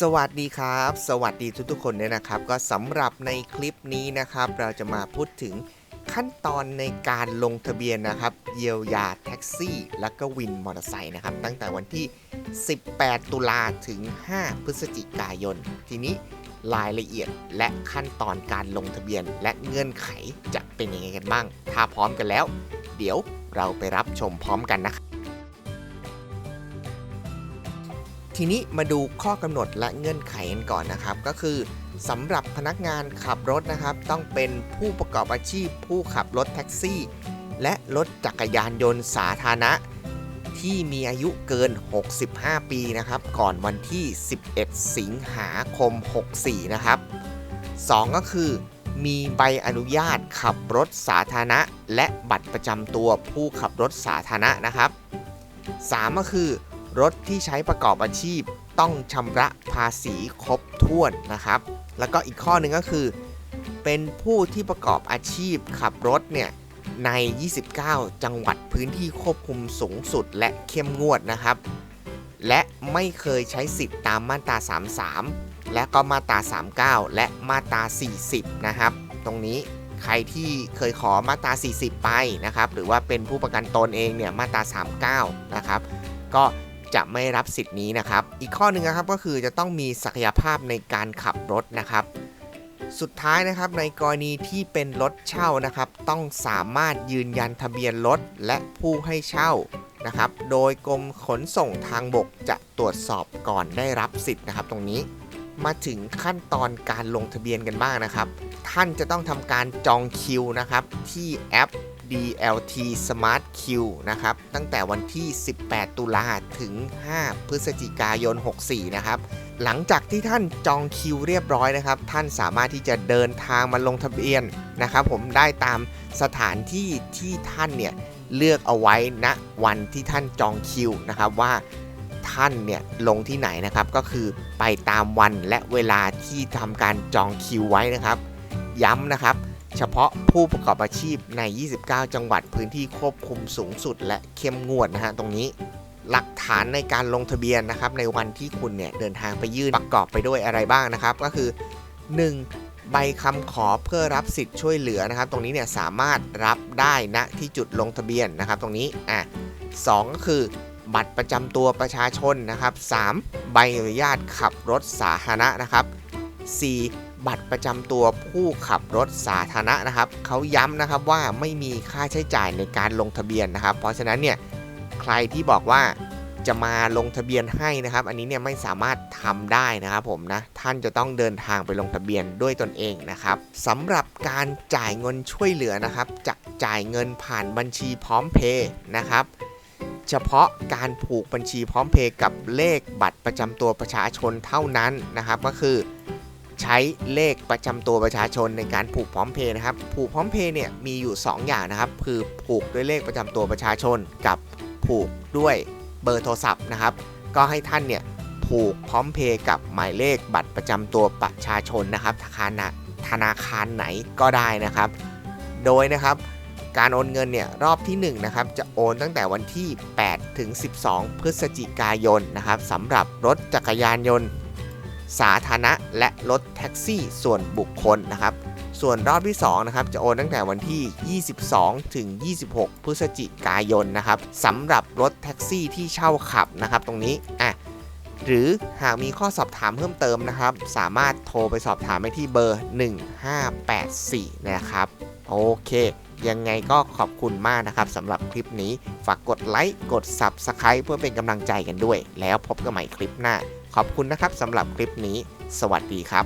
สวัสดีครับ สวัสดีทุกๆคนด้วยนะครับ ก็สำหรับในคลิปนี้นะครับ เราจะมาพูดถึงขั้นตอนในการลงทะเบียนนะครับ เยียวยาแท็กซี่ และก็วินมอเตอร์ไซค์นะครับ ตั้งแต่วันที่ 18 ตุลาถึง 5 พฤศจิกายน ทีนี้รายละเอียดและขั้นตอนการลงทะเบียน และเงื่อนไขจะเป็นยังไงกันบ้าง ถ้าพร้อมกันแล้ว เดี๋ยวเราไปรับชมพร้อมกันนะครับ ทีนี้มาดูข้อกำหนดและเงื่อนไขกันก่อนนะครับ ก็คือสำหรับพนักงานขับรถนะครับ ต้องเป็นผู้ประกอบอาชีพ ผู้ขับรถแท็กซี่ และรถจักรยานยนต์สาธารณะ ที่มีอายุเกิน 65 ปีนะครับ ก่อนวันที่ 11 สิงหาคม 64 นะครับ 2 ก็คือมีใบอนุญาตขับรถสาธารณะ และบัตรประจำตัวผู้ขับรถสาธารณะนะครับ 3 ก็คือ รถที่ใช้ประกอบอาชีพต้องชำระภาษีครบถ้วนนะครับ แล้วก็อีกข้อหนึ่งก็คือ เป็นผู้ที่ประกอบอาชีพขับรถเนี่ยใน 29 จังหวัดพื้นที่ควบคุมสูงสุดและเข้มงวดนะครับ และไม่เคยใช้สิทธิ์ตามมาตรา 33 และก็มาตรา 39 และมาตรา 40 นะครับ ตรงนี้ใครที่เคยขอมาตรา 40 ไปนะครับ หรือว่าเป็นผู้ประกันตนเองเนี่ยมาตรา 39 นะครับ ก็ จะไม่รับสิทธิ์นี้นะครับ อีกข้อหนึ่งนะครับก็คือจะต้องมีศักยภาพในการขับรถนะครับสุดท้ายนะครับในกรณีที่เป็นรถเช่านะครับ ต้องสามารถยืนยันทะเบียนรถและผู้ให้เช่านะครับ โดยกรมขนส่งทางบกจะตรวจสอบก่อนได้รับสิทธิ์นะครับ ตรงนี้มาถึงขั้นตอนการลงทะเบียนกันบ้างนะครับ ท่านจะต้องทำการจองคิวนะครับ ที่แอป DLT Smart Q นะครับ ตั้งแต่วันที่ 18 ตุลาถึง 5 พฤศจิกายน 64 นะครับ หลังจากที่ท่านจองคิวเรียบร้อยนะครับ ท่านสามารถที่จะเดินทางมาลงทะเบียนนะครับผมได้ตามสถานที่ที่ท่านเนี่ยเลือกเอาไว้ณวันที่ท่านจองคิวนะครับว่าท่านเนี่ยลงที่ไหนนะครับก็คือไปตามวันและเวลาที่ทำการจองคิวไว้นะครับ ย้ำนะครับ เฉพาะผู้ประกอบอาชีพใน 29 จังหวัดพื้นที่ควบคุมสูงสุด และเข้มงวดนะฮะตรงนี้ หลักฐานในการลงทะเบียนนะครับในวันที่คุณเนี่ยเดินทางไปยื่นประกอบไปด้วยอะไรบ้างนะครับ ก็คือ 1. ใบคำขอเพื่อรับสิทธิ์ช่วยเหลือนะครับ ตรงนี้เนี่ยสามารถรับได้ณที่จุดลงทะเบียนนะครับ ตรงนี้อะสองก็คือบัตรประจำตัวประชาชนนะครับ 3. ใบอนุญาตขับรถสาธารณะนะครับ 4. บัตรประจำตัวผู้ขับรถสาธารณะนะครับเขาย้ำนะครับว่าไม่มีค่าใช้จ่ายในการลงทะเบียนนะครับ เพราะฉะนั้นเนี่ยใครที่บอกว่าจะมาลงทะเบียนให้นะครับ อันนี้เนี่ยไม่สามารถทำได้นะครับผมนะท่านจะต้องเดินทางไปลงทะเบียนด้วยตนเองนะครับสำหรับการจ่ายเงินช่วยเหลือนะครับจะจ่ายเงินผ่านบัญชีพร้อมเพย์นะครับเฉพาะการผูกบัญชีพร้อมเพย์กับเลขบัตรประจำตัวประชาชนเท่านั้นนะครับ ก็คือ ใช้เลขประจำตัวประชาชนในการผูกพร้อมเพย์นะครับ ผูกพร้อมเพย์เนี่ยมีอยู่ 2 อย่างนะครับ คือผูกด้วยเลขประจำตัวประชาชน กับผูกด้วยเบอร์โทรศัพท์นะครับ ก็ให้ท่านเนี่ยผูกพร้อมเพย์กับหมายเลขบัตรประจำตัวประชาชนนะครับธนาคารธนาคารไหนก็ได้นะครับ โดยนะครับการโอนเงินเนี่ยรอบที่1นะครับจะโอนตั้งแต่วันที่ 8 ถึง 12 พฤศจิกายนนะครับสำหรับรถจักรยานยนต์ สาธารณะและรถแท็กซี่ส่วนบุคคลนะครับ ส่วนรอบที่2นะครับจะโอนตั้งแต่วันที่ 22 ถึง 26 พฤศจิกายนนะครับสำหรับรถแท็กซี่ที่เช่าขับนะครับตรงนี้อะหรือหากมีข้อสอบถามเพิ่มเติมนะครับ สามารถโทรไปสอบถามได้ที่เบอร์ 1584 นะครับ โอเค ยังไงก็ขอบคุณมากนะครับสำหรับคลิปนี้ ฝากกดไลค์ กด Subscribe เพื่อเป็นกำลังใจกันด้วย แล้วพบกันใหม่คลิปหน้า ขอบคุณนะครับสำหรับคลิปนี้ สวัสดีครับ